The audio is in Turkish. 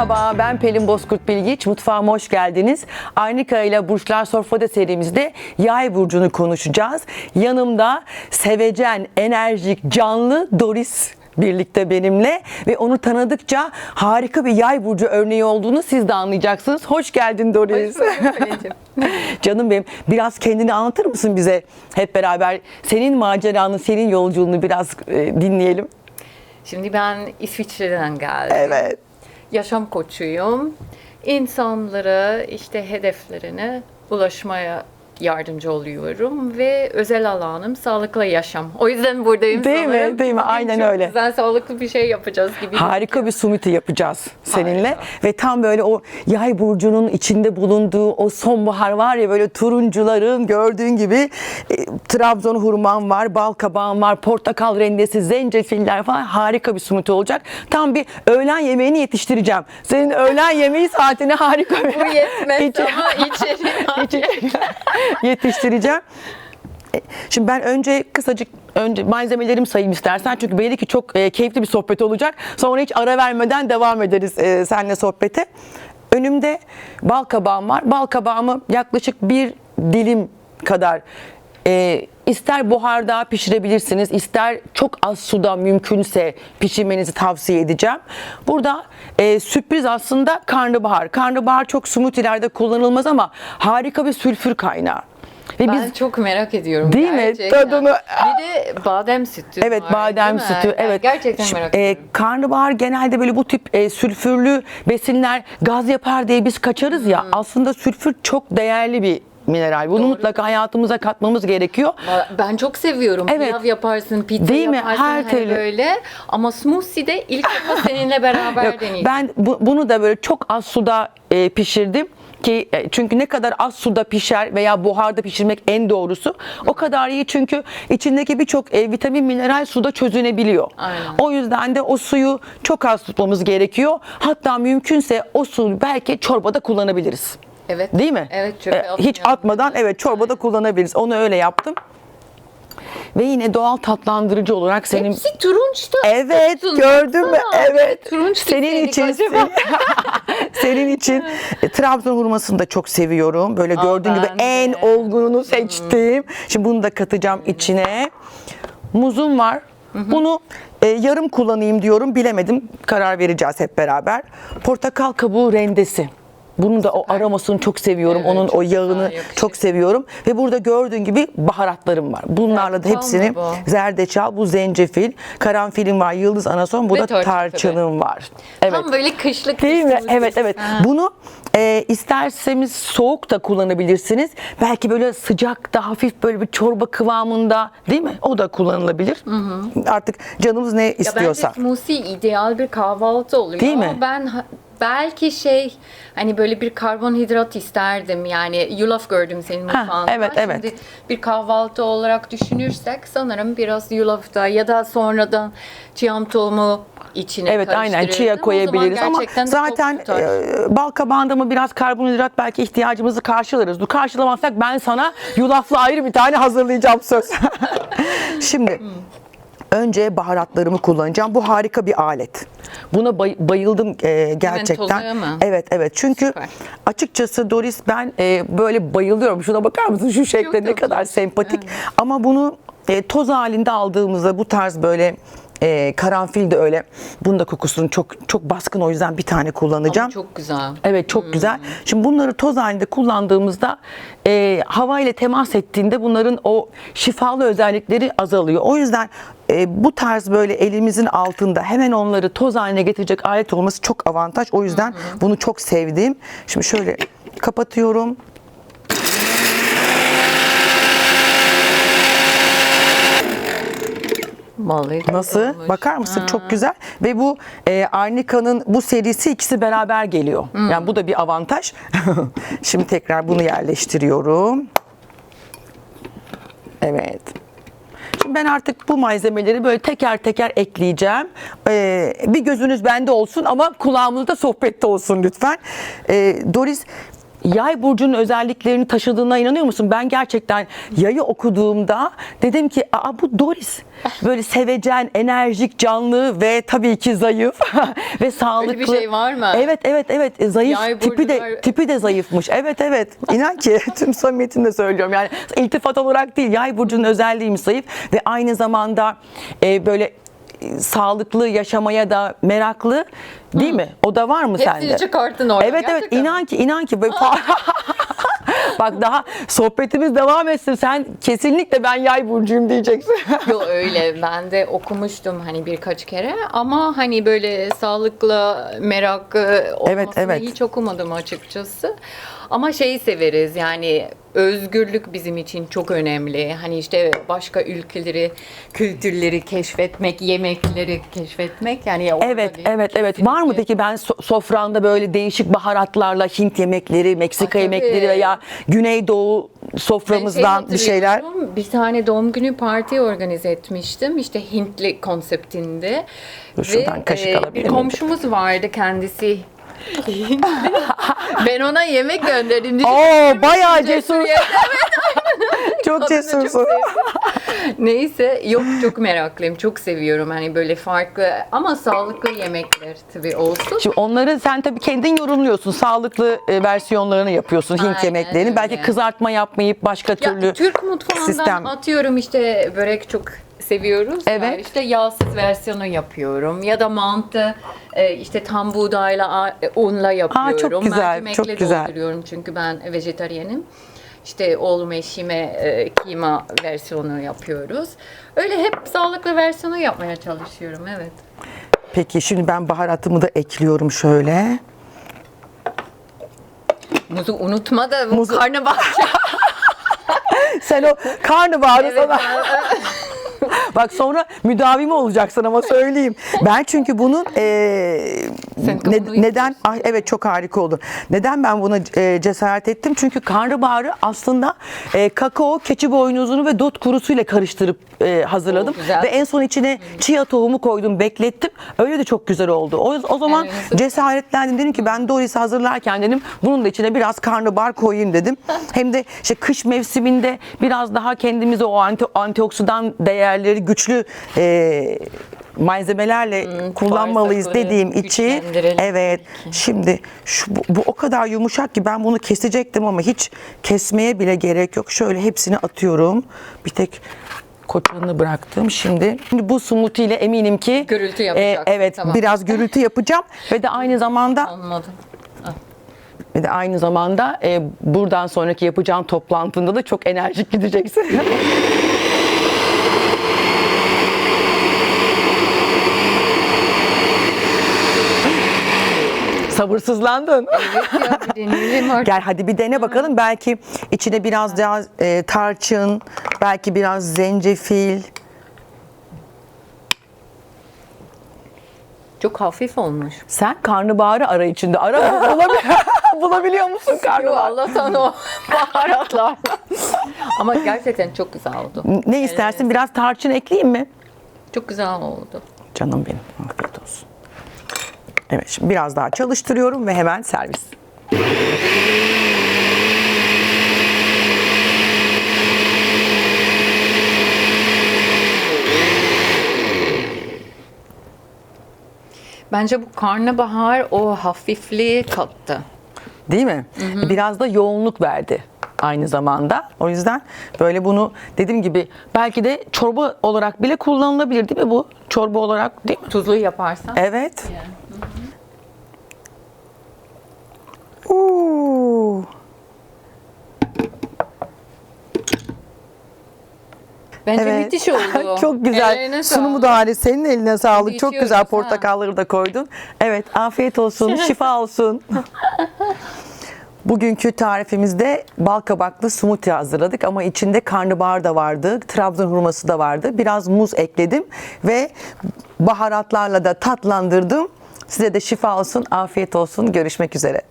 Merhaba, ben Pelin Bozkurt Bilgiç. Mutfağıma hoş geldiniz. Arnika ile Burçlar Sofrada serimizde yay burcunu konuşacağız. Yanımda sevecen, enerjik, canlı Doris birlikte benimle ve onu tanıdıkça harika bir yay burcu örneği olduğunu siz de anlayacaksınız. Hoş geldin Doris. Canım benim biraz kendini anlatır mısın bize hep beraber? Senin maceranı, senin yolculuğunu biraz e, dinleyelim. Şimdi ben İsviçre'den geldim. Evet. Yaşam koçuyum. İnsanlara işte hedeflerine ulaşmaya yardımcı oluyorum ve özel alanım sağlıklı yaşam. O yüzden buradayım Değil mi? sanırım. Değil mi? Bugün Aynen çok öyle. Güzel sağlıklı bir şey yapacağız gibi. Harika bir sumiti yapacağız seninle Harika. ve tam böyle o yay burcunun içinde bulunduğu o sonbahar var ya böyle turuncuların gördüğün gibi e, Trabzon hurman var, bal kabağın var, portakal rendesi, zencefiller falan harika bir sumiti olacak. Tam bir öğlen yemeğini yetiştireceğim. Senin öğlen yemeği saatine harika bir Bu yetmez ama içeri İçecekler yetiştireceğim. E, Şimdi ben önce kısacık önce malzemelerimi sayayım istersen çünkü belli ki çok e, keyifli bir sohbet olacak. Sonra hiç ara vermeden devam ederiz e, seninle sohbete. Önümde bal kabağım var. Bal kabağımı yaklaşık bir dilim kadar ister buharda pişirebilirsiniz, ister çok az suda mümkünse pişirmenizi tavsiye edeceğim. Burada e, sürpriz aslında karnabahar. Karnabahar çok smoothie'lerde kullanılmaz ama harika bir sülfür kaynağı. Ve Ben biz çok merak ediyorum. Değil mi? gerçekten. Tadını- Bir de badem sütü Evet var, badem mi? sütü. Yani Evet. Gerçekten merak e, ediyorum. karnabahar genelde böyle bu tip e, sülfürlü besinler gaz yapar diye biz kaçarız ya. Aslında sülfür çok değerli bir mineral. Bunu Doğru. mutlaka hayatımıza katmamız gerekiyor. Ben çok seviyorum. Evet. Pilav yaparsın, pizza Değil mi? yaparsın Her hani türlü. böyle. Ama smoothie'de ilk defa seninle beraber Yok, deneyeceğim. ben bu- bunu da böyle çok az suda e, pişirdim ki e, çünkü ne kadar az suda pişer veya buharda pişirmek en doğrusu o kadar iyi çünkü içindeki birçok e, vitamin mineral suda çözünebiliyor. Aynen. O yüzden de o suyu çok az tutmamız gerekiyor. Hatta mümkünse o suyu belki çorbada kullanabiliriz. Evet. Değil mi? Evet. çöpe E, hiç atmadan evet çorbada kullanabiliriz. Onu öyle yaptım. Ve yine doğal tatlandırıcı olarak senin Hepsi turunçta. Evet Tutun, gördün mü? Evet. Turunç Senin için senin için e, Trabzon hurmasını da çok seviyorum. Böyle gördüğün gibi de. en olgununu seçtim. Şimdi bunu da katacağım içine. Muzum var. Bunu e, yarım kullanayım diyorum. Bilemedim. Karar vereceğiz hep beraber. Portakal kabuğu rendesi. Bunun da o aromasını çok seviyorum. Evet, Onun çok o yağını çok seviyorum. Ve burada gördüğün gibi baharatlarım var. Bunlarla da hepsini bu. zerdeçal, bu zencefil, karanfilim var, yıldız anason, burada Ve tarçın tarçınım var. Evet. Tam böyle kışlık Değil mi? Evet evet. Ha. Bunu e, isterseniz soğuk da kullanabilirsiniz. Belki böyle sıcak da hafif böyle bir çorba kıvamında değil mi? O da kullanılabilir. Artık canımız ne Ya istiyorsa. bence smoothie ideal bir kahvaltı oluyor. Değil mi? Ben belki şey hani böyle bir karbonhidrat isterdim. Yani yulaf gördüm senin mutfağında. evet, evet. Şimdi bir kahvaltı olarak düşünürsek sanırım biraz yulafta ya da sonradan çiğam tohumu içine Evet aynen karıştırırdım. chia O zaman koyabiliriz ama gerçekten de tok zaten tutar. e, bal kabağında mı biraz karbonhidrat belki ihtiyacımızı karşılarız. Dur karşılamazsak ben sana yulaflı ayrı bir tane hazırlayacağım söz. Şimdi önce baharatlarımı kullanacağım. Bu harika bir alet. Buna bay- bayıldım e, gerçekten. mı? Evet evet. Çünkü Süper. açıkçası Doris ben e, böyle bayılıyorum. Şuna bakar mısın şu şekle ne kadar sempatik. Ama bunu e, toz halinde aldığımızda bu tarz böyle e, karanfil de öyle. Bunun da kokusunu çok çok baskın o yüzden bir tane kullanacağım. Ama çok güzel. Evet çok güzel. Şimdi bunları toz halinde kullandığımızda e, hava ile temas ettiğinde bunların o şifalı özellikleri azalıyor. O yüzden e, bu tarz böyle elimizin altında hemen onları toz haline getirecek alet olması çok avantaj. O yüzden bunu çok sevdim. Şimdi şöyle kapatıyorum. Vallahi Nasıl? olmuş. Bakar mısın? Çok güzel. Ve bu e, Arnika'nın bu serisi ikisi beraber geliyor. Yani bu da bir avantaj. Şimdi tekrar bunu yerleştiriyorum. Evet. Şimdi ben artık bu malzemeleri böyle teker teker ekleyeceğim. Ee, bir gözünüz bende olsun ama kulağımızda sohbette olsun lütfen. Ee, Doris Yay burcunun özelliklerini taşıdığına inanıyor musun? Ben gerçekten yayı okuduğumda dedim ki Aa, bu Doris. Böyle sevecen, enerjik, canlı ve tabii ki zayıf ve sağlıklı. bir şey var mı? Evet, evet, evet. E, Zayıf Yay tipi de tipi de zayıfmış. Evet, evet. İnan ki tüm samimiyetimle söylüyorum. Yani iltifat olarak değil. Yay burcunun özelliğimiz zayıf ve aynı zamanda e, böyle sağlıklı yaşamaya da meraklı değil mi? O da var mı Hepsini sende? çıkarttın orada. Evet evet gerçekten. inan ki inan ki böyle Bak daha sohbetimiz devam etsin. Sen kesinlikle ben yay burcuyum diyeceksin. Yok öyle ben de okumuştum hani birkaç kere ama hani böyle sağlıklı merak e, olmasını Evet, evet. hiç okumadım açıkçası. Ama şeyi severiz yani özgürlük bizim için çok önemli. Hani işte başka ülkeleri, kültürleri keşfetmek, yemekleri keşfetmek yani orada Evet, evet, evet. Var mı peki ben so- sofranda böyle değişik baharatlarla Hint yemekleri, Meksika Aa, yemekleri tabii. veya Güneydoğu şey soframızdan bir şeyler? hatırlıyorum, Bir tane doğum günü parti organize etmiştim. İşte Hintli konseptinde. Dur şuradan kaşık e, alabilir Bir miyim? komşumuz vardı kendisi. Ben ona yemek gönderdim. Dedi, Oo, bayağı "Cesur cesur. ye." Çok cesursun. Neyse yok çok meraklıyım. Çok seviyorum hani böyle farklı ama sağlıklı yemekler tabii olsun. Şimdi onları sen tabii kendin yorumluyorsun. Sağlıklı e, versiyonlarını yapıyorsun Hint Aynen yemeklerini. öyle. Belki kızartma yapmayıp başka Ya, türlü Türk mutfağından sistem. atıyorum işte börek çok seviyoruz. Evet. Yani işte yağsız versiyonu yapıyorum ya da mantı e, işte tam buğdayla e, unla yapıyorum. çok güzel, Mercimekle çok güzel. dolduruyorum çünkü ben vejetaryenim. İşte oğlum eşime e, kıyma versiyonu yapıyoruz. Öyle hep sağlıklı versiyonu yapmaya çalışıyorum evet. Peki şimdi ben baharatımı da ekliyorum şöyle. Muzu unutma da Muzu- karnabahar. Sen o karnabaharı Evet, sana... Bak sonra müdavimi olacaksın ama söyleyeyim. Ben çünkü bunun eee, Sen ne- neden ay evet çok harika oldu. Neden ben buna eee, cesaret ettim? Çünkü karnabaharı aslında eee, kakao, keçi boynuzunu ve dut kurusuyla karıştırıp eee, hazırladım ve en son içine chia tohumu koydum, beklettim. Öyle de çok güzel oldu. O, o zaman Evet. cesaretlendim dedim ki ben Doris'i hazırlarken dedim bunun da içine biraz karnabahar koyayım dedim. Hem de işte kış mevsiminde biraz daha kendimize o anti, antioksidan değerleri güçlü e, malzemelerle kullanmalıyız bağırsakları dediğim için evet şimdi şu bu, bu o kadar yumuşak ki ben bunu kesecektim ama hiç kesmeye bile gerek yok. Şöyle hepsini atıyorum. Bir tek koçanını bıraktım. Şimdi, şimdi bu smoothie ile eminim ki Gürültü yapacaksın, evet tamam. biraz gürültü yapacağım ve de aynı zamanda Anladım. ve de aynı zamanda e, buradan sonraki yapacağım toplantında da çok enerjik gideceksin. Sabırsızlandın. Evet ya bir deneyelim artık. Gel hadi bir dene bakalım. Belki içine biraz daha e, tarçın, belki biraz zencefil. Çok hafif olmuş. Sen karnabaharı ara içinde. Ara bulabiliyor, bulabiliyor musun Yo karnabahar? Allah'tan o baharatlar. Ama gerçekten çok güzel oldu. Ne istersin? Biraz tarçın ekleyeyim mi? Çok güzel oldu. Canım benim. Evet şimdi biraz daha çalıştırıyorum ve hemen servis. Bence bu karnabahar o hafifliği kattı. Değil mi? Biraz da yoğunluk verdi aynı zamanda. O yüzden böyle bunu dediğim gibi belki de çorba olarak bile kullanılabilir değil mi bu? Çorba olarak değil mi? Tuzlu yaparsan. Evet. Oo. Bence Evet. müthiş oldu. Çok güzel. Ellerine Sunumu sağlık. da hali senin eline sağlık. Çok içiyoruz, güzel ha. portakalları da koydun. Evet, afiyet olsun, şifa olsun. Bugünkü tarifimizde bal kabaklı smoothie hazırladık ama içinde karnabahar da vardı, Trabzon hurması da vardı. Biraz muz ekledim ve baharatlarla da tatlandırdım. Size de şifa olsun, afiyet olsun. Görüşmek üzere.